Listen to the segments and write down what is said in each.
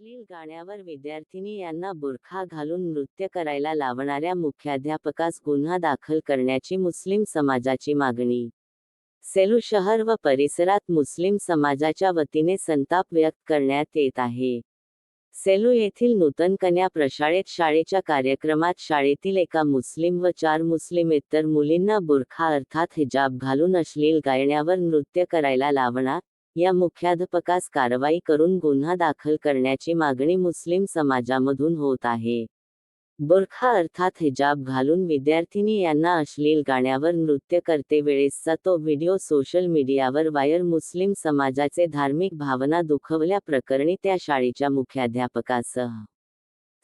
अश्लील गाण्यावर विद्यार्थिनी यांना बुरखा घालून नृत्य करायला लावणाऱ्या मुख्याध्यापकास गुन्हा दाखल करण्याची मुस्लिम समाजाची मागणी. सेलू शहर व परिसरात मुस्लिम समाजाच्या वतीने संताप व्यक्त करण्यात येत आहे. सेलू येथील नूतन कन्या प्रशाळेत शाळेच्या कार्यक्रमात शाळेतील एका मुस्लिम व चार मुस्लिमेतर मुलींना बुरखा अर्थात हिजाब घालून अश्लील गायण्यावर नृत्य करायला लावणार या मुख्याध्यापकास कारवाई करून गुन्हा दाखल करण्याची मागणी मुस्लिम समाजामधून होत आहे. बुरखा अर्थात हिजाब घालून विद्यार्थिनी यांना अश्लील गाण्यावर नृत्य करते वेळेसचा तो व्हिडिओ सोशल मीडियावर वायर मुस्लिम समाजाचे धार्मिक भावना दुखवल्या प्रकरणी त्या शाळेच्या मुख्याध्यापकासह.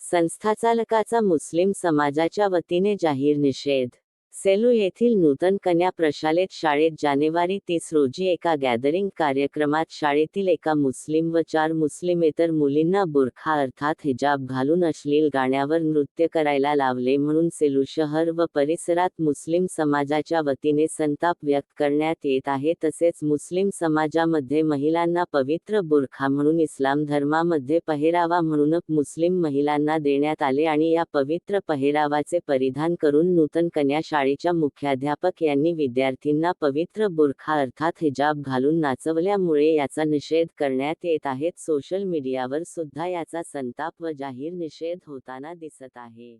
संस्थाचालकाचा मुस्लिम समाजाच्या वतीने जाहीर निषेध. सेलू येथील नूतन कन्या प्रशालेत शाळेत जानेवारी तीस रोजी एका गॅदरिंग कार्यक्रमात शाळेतील एका मुस्लिम व चार मुस्लिमेतर मुलींना बुरखा अर्थात हिजाब घालून अश्लील गाण्यावर नृत्य करायला लावले म्हणून सेलू शहर व परिसरात मुस्लिम समाजाच्या वतीने संताप व्यक्त करण्यात येत आहे. तसेच मुस्लिम समाजामध्ये महिलांना पवित्र बुरखा म्हणून इस्लाम धर्मामध्ये पहिरावा म्हणून मुस्लिम महिलांना देण्यात आले आणि या पवित्र पहिरावाचे परिधान करून नूतन कन्या शाळेच्या मुख्याध्यापक यांनी विद्यार्थींना पवित्र बुरखा अर्थात हिजाब घालून नाचवल्यामुळे याचा निषेध करण्यात येत आहेत सोशल मीडियावर सुद्धा याचा संताप व जाहीर निषेध होताना दिसत आहे.